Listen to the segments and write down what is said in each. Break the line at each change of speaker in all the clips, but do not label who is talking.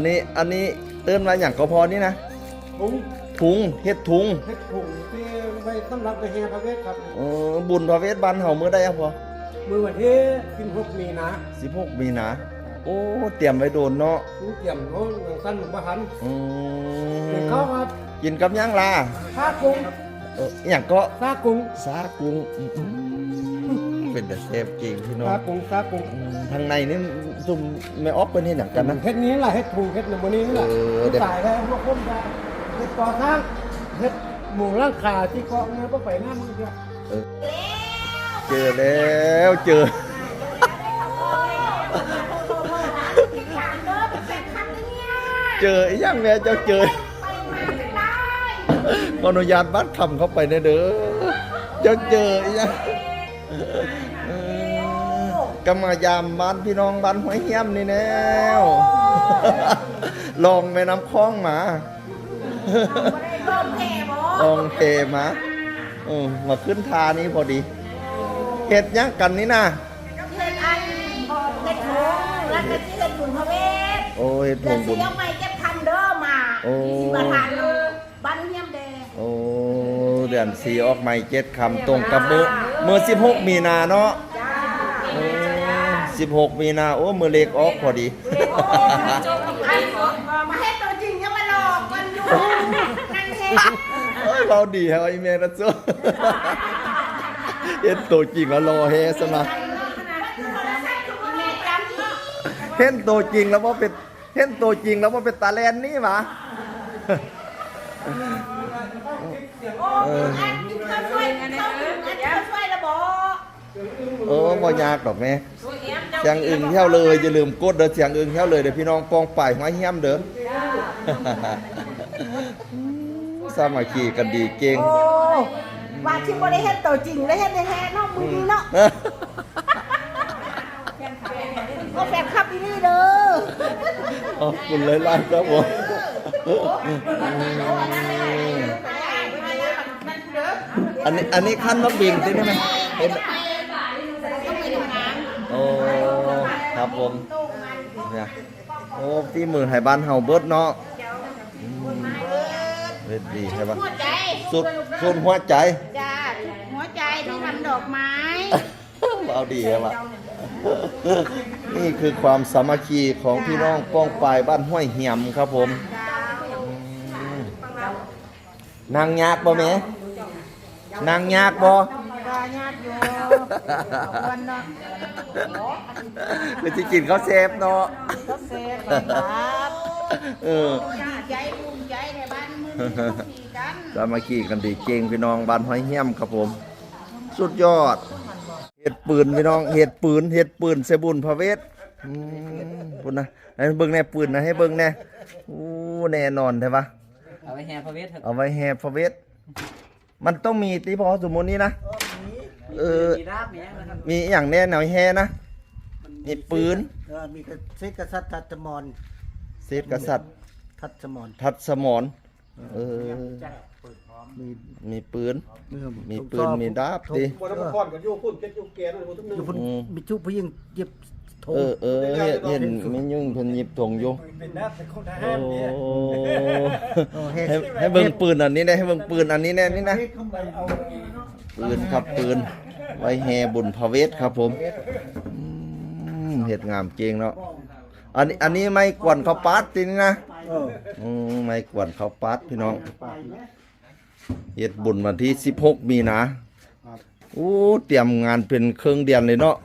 นนี้อันนี้เอิ้นมาอย่างก็พอนี่นะ
ถุง
ถุงเฮ็ดถุง
เฮ็ดถุงที่ไว้ต้อนรับไปแห่พระเวทครับ
เออบุญพระเวทบ้านเฮามื้อใดอะพอ
มื้อวันที่16มีนา
16มีนาโอ้เตรียมไว้โดนเนาะ
ลูกเกี่ยมเขาสั้นบ่ทัน
อื
เด็ก
ม
เขาครับ
กินกับหยังล่ะ
ซากุ้ง
เอออหย่างก็
ซากุ้ง
ซากุ้งอืม เป็นแต่เซฟจริงพี่น้อง
ซากุ้งซากุ้ง
อืมทางในนี่ซุ่มไม่ออฟเป็นเฮ็ดหยังกันนะ
เฮ็ดนี้ล่ะเฮ็ดถุงเฮ็ดในมื้อนี้นี่ล่ะ
เออเดี๋ยว
ตายแล้วพวกคนได้เฮ็ดก่อสร้างเฮ็ดหมู่ร่างคาที่เกาะเนื้อบ่ไปหน้ามึงเดียว
เจอแล้วเจอเจออีหยังแม่เจ้าเจอขออนุญาตบัดคำเข้าไปเนยเด้อเจ้าเจออีหยังเออ กำมายามบ้านพี่น้องบ้านห้วยเฮียมนี่แนวลองแม่น้ำคลองมาลองเทมาเออมาขึ้นทานี้พอดีเห็ดหยังกันนี่นะโอ้เห็ด
เดื
ถุ
อน
งบุ
สี่
ญ
เอาไม่เก็บพันเด้อมา
โอ้
สิบาทานเลยบ้านเฮียมแดง
โอ้เดือนสี่ออกใหม่เจ็ดคำตรงกับมือมือสิบหกมีนาเนาะ
จ้า
สิบหกมีนาโอ้ มือเล็กออกพอดี
ไอ้ขอมาให้ตัวจริงยังมาหลอกมันอยู่นั่นเอง
เอ้ยเราดีฮะไอ้เมย์นะจ๊ะเห็นตัวจริงแล้วรอเฮสมาเห็นตัวจริงแล้วว่าเป็นเห็นตัวจริงแล้วว่าเป็นตาแลนนี่หวะ
โอ้อันนี้เขาช่วยเขาถึงอันนี้เขาช่วยระบบ
เออบ่ยากดอกแม่เสียงอึ่งเที่ยวเลยอย่าลืมกดเด้อเสียงอึ่งเที่ยวเลยเดี๋ยวพี่น้องปองป่ายหัวเหี้ยมเด้อสามัคคีกันดีเก่ง
โอ้ว่าที่บ่ได้เฮ็ดตัวจริงได้เฮ็ดได้แท้เนาะมึงนี่เนาะก็แฟนคลับอีนี่เด้อ
ขอบคุณหลายๆครับผมอันนี้อันนี้ขั้นนักบินใช่ไหมเป็นโอ้ ครับผมเนี่ยโอ้ที่มือไห้บ้านเฮาเบิดเนาะอืมเบิดดีใช่ปะ
หัวใจ
สุดสุดหัวใจ
จ้าหัวใจที่ทำดอกไม้
เอาดีครับนี่คือความสามัคคีของพี่น้องป้องปายบ้านห้วยเหี่ยมครับผมอืมนางยากบ่แม่นางยากบ่
ก็ ญาติโยมวันเนาะ
คือที่กินข้าวเซฟเนาะ
ก็เสร็จครับ
เออ
ใจภูมิใจในบ้านมึงขี่กัน
สามัคคีกันดีเก่งพี่น้องบ้านห้อยเหี่ยมครับผม สุดยอดเห็ดปืนพี่น้องเห็ดปืนเห็ดปืนเสบุญพระเวทอืมปุ่นนะให้เบิ่งแน่ปืนนะให้เบิ่งแน่อู้แน่นอนใช่ปะ
เอาไว้แห่พระเวทเถอะ
เอาไว้แห่พระเวทมันต้องมีตีพอสมมุตินี้นะ เออ
มีรากมีอะไรนะครับ
มีอหย่างแน่แนวแห่นะ มีปืน
เออมีเศษกษัตริย์ทัตมร
เศษกษัตริย์
ทัตมร
ทัดสมอนเออ
มี
มีปืน
เมื่อ
มีปืนมีดาบดิ
บ่ได้มาพรกับอยู่พุ่นเก็บอยู่แกนอยู่ทุกนึงอยู่พุ่น
อืม
มีชุบผู้หญิงเย็บธง
เออเออเห็นเห็นมียุ่งเพิ่นหยิบถงอยู่
เป็นนักเป็นคนท
โอ้
หารเนี่ย
ให้ให้เบิ่งปืนอันนี้นะให้เบิ่งปืนอันนี้แน่นี่นะ
เข้าไปเอา
ปืนครับปืน ไว้แห่บุญพระเวทครับผมอืมเห็ดงามเก่งเนาะอันนี้อันนี้ไม่กวนข้าวปัดตินี่นะ
เออ
อืมไม่กวนข้าวปัดพี่น้องเฮ็ดบุญวันที่ 16 มีนาโอ้เตรียมงานเป็นเครื่องเดือนเลยเนาะ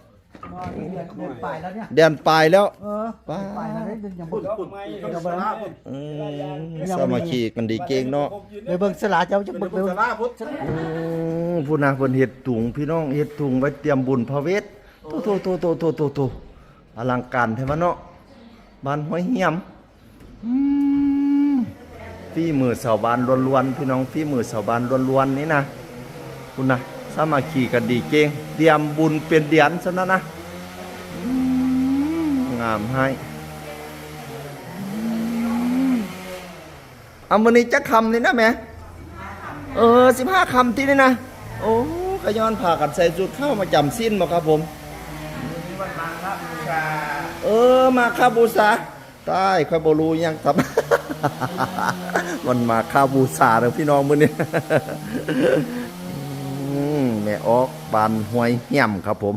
เดือนปลายแล้วเนี่ย
เดือนปลายแล้ว
เออ
ป้า
ปลายแล้วเนี่ยยังบ่พุ่นยังบ่ละ
อืมสามัคคีกันดีเก่งเนาะ
เดี๋ยวเบิ่งสลาเจ้าจะเบิ่งเบิ่ง
อืม ผู้นาเพิ่นเฮ็ดถุงพี่น้องเฮ็ดถุงไว้เตรียมบุญพระเวทโตโตโตโตโตโตโตอลังการแท้วะเนาะบ้านห้วยเหี่ยมอืมฝีมือชาวบ้านล้วนๆพี่น้องฝีมือชาวบ้านล้วนๆนี่นะคุณนะสามัคคีกันดีเก่งเตรียมบุญเป็นเดือนซะนะนะงามให้เอามื้อนี้จักคำนี่นะแม่เออสิบห้าคำที่นี่นะ โอ้ขย้อนผ่ากันใส่จุดเข้ามาจำสิ้นมาครับผมเออมาคาบูชาใต้ค่อยบรูยังครับมันมาคาบูชาเลยพี่น้องมื้อนี้อืมแม่ออกบานห้วยเหี้ยมครับผม